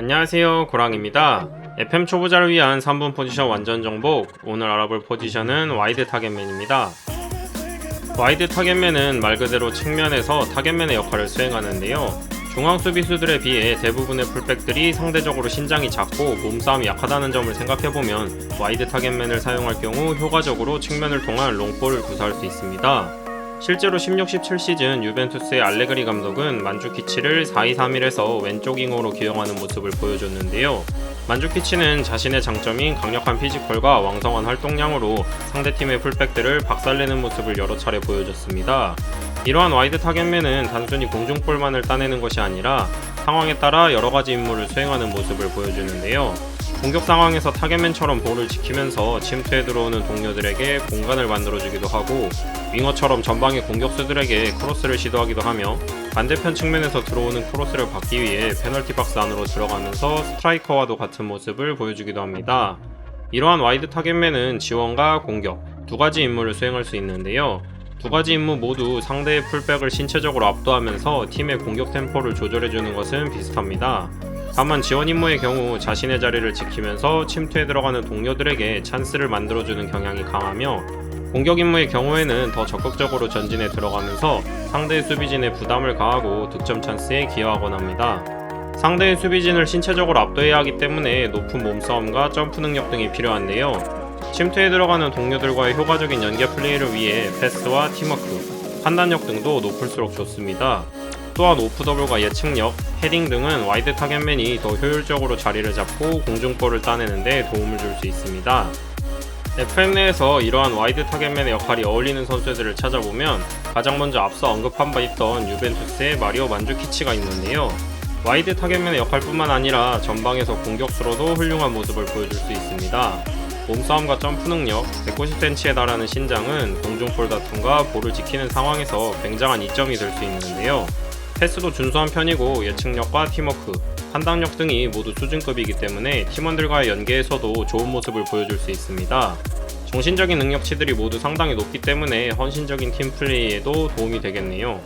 안녕하세요 고랑입니다. FM 초보자를 위한 3분 포지션 완전 정복. 오늘 알아볼 포지션은 와이드 타겟맨입니다. 와이드 타겟맨은 말 그대로 측면에서 타겟맨의 역할을 수행하는데요. 중앙 수비수들에 비해 대부분의 풀백들이 상대적으로 신장이 작고 몸싸움이 약하다는 점을 생각해보면 와이드 타겟맨을 사용할 경우 효과적으로 측면을 통한 롱볼을 구사할 수 있습니다 실제로 16-17 시즌 유벤투스의 알레그리 감독은 만주키치를 4-2-3-1에서 왼쪽 윙어로 기용하는 모습을 보여줬는데요. 만주키치는 자신의 장점인 강력한 피지컬과 왕성한 활동량으로 상대팀의 풀백들을 박살내는 모습을 여러 차례 보여줬습니다. 이러한 와이드 타겟맨은 단순히 공중볼만을 따내는 것이 아니라 상황에 따라 여러 가지 임무를 수행하는 모습을 보여주는데요. 공격 상황에서 타겟맨처럼 볼을 지키면서 침투에 들어오는 동료들에게 공간을 만들어주기도 하고 윙어처럼 전방의 공격수들에게 크로스를 시도하기도 하며 반대편 측면에서 들어오는 크로스를 받기 위해 페널티 박스 안으로 들어가면서 스트라이커와도 같은 모습을 보여주기도 합니다. 이러한 와이드 타겟맨은 지원과 공격 두 가지 임무를 수행할 수 있는데요. 두 가지 임무 모두 상대의 풀백을 신체적으로 압도하면서 팀의 공격 템포를 조절해주는 것은 비슷합니다. 다만 지원 임무의 경우 자신의 자리를 지키면서 침투에 들어가는 동료들에게 찬스를 만들어주는 경향이 강하며 공격 임무의 경우에는 더 적극적으로 전진에 들어가면서 상대의 수비진에 부담을 가하고 득점 찬스에 기여하곤 합니다. 상대의 수비진을 신체적으로 압도해야 하기 때문에 높은 몸싸움과 점프 능력 등이 필요한데요. 침투에 들어가는 동료들과의 효과적인 연계 플레이를 위해 패스와 팀워크, 판단력 등도 높을수록 좋습니다. 또한 오프 더블과 예측력, 헤딩 등은 와이드 타겟맨이 더 효율적으로 자리를 잡고 공중볼을 따내는데 도움을 줄 수 있습니다. FM 내에서 이러한 와이드 타겟맨의 역할이 어울리는 선수들을 찾아보면 가장 먼저 앞서 언급한 바 있던 유벤투스의 마리오 만주키치가 있는데요. 와이드 타겟맨의 역할뿐만 아니라 전방에서 공격수로도 훌륭한 모습을 보여줄 수 있습니다. 몸싸움과 점프 능력, 190cm에 달하는 신장은 공중볼 다툼과 볼을 지키는 상황에서 굉장한 이점이 될 수 있는데요. 패스도 준수한 편이고 예측력과 팀워크, 판단력 등이 모두 수준급이기 때문에 팀원들과의 연계에서도 좋은 모습을 보여줄 수 있습니다. 정신적인 능력치들이 모두 상당히 높기 때문에 헌신적인 팀 플레이에도 도움이 되겠네요.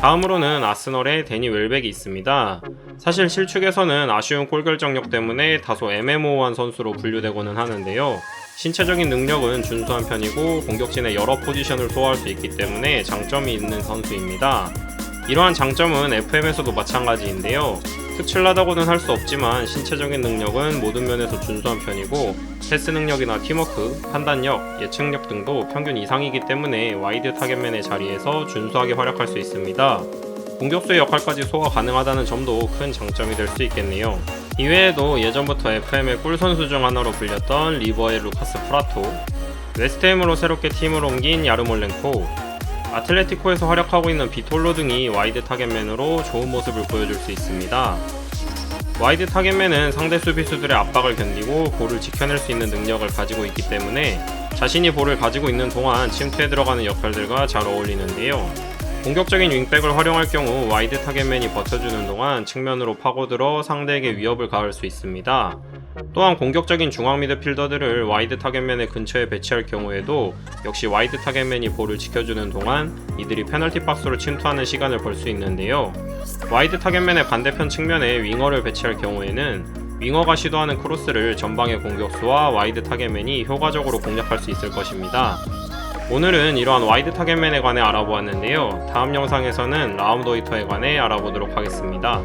다음으로는 아스널의 데니 웰백이 있습니다. 사실 실축에서는 아쉬운 골 결정력 때문에 다소 애매모호한 선수로 분류되고는 하는데요. 신체적인 능력은 준수한 편이고 공격진의 여러 포지션을 소화할 수 있기 때문에 장점이 있는 선수입니다. 이러한 장점은 FM에서도 마찬가지인데요. 특출나다고는 할 수 없지만 신체적인 능력은 모든 면에서 준수한 편이고 패스 능력이나 팀워크, 판단력, 예측력 등도 평균 이상이기 때문에 와이드 타겟맨의 자리에서 준수하게 활약할 수 있습니다. 공격수의 역할까지 소화 가능하다는 점도 큰 장점이 될 수 있겠네요. 이외에도 예전부터 FM의 꿀 선수 중 하나로 불렸던 리버의 루카스 프라토, 웨스트햄으로 새롭게 팀을 옮긴 야르몰렌코, 아틀레티코에서 활약하고 있는 비톨로 등이 와이드 타겟맨으로 좋은 모습을 보여줄 수 있습니다. 와이드 타겟맨은 상대 수비수들의 압박을 견디고 볼을 지켜낼 수 있는 능력을 가지고 있기 때문에 자신이 볼을 가지고 있는 동안 침투에 들어가는 역할들과 잘 어울리는데요. 공격적인 윙백을 활용할 경우 와이드 타겟맨이 버텨주는 동안 측면으로 파고들어 상대에게 위협을 가할 수 있습니다. 또한 공격적인 중앙 미드필더들을 와이드 타겟맨의 근처에 배치할 경우에도 역시 와이드 타겟맨이 볼을 지켜주는 동안 이들이 페널티 박스로 침투하는 시간을 벌 수 있는데요. 와이드 타겟맨의 반대편 측면에 윙어를 배치할 경우에는 윙어가 시도하는 크로스를 전방의 공격수와 와이드 타겟맨이 효과적으로 공략할 수 있을 것입니다. 오늘은 이러한 와이드 타겟맨에 관해 알아보았는데요. 다음 영상에서는 라움도이터에 관해 알아보도록 하겠습니다.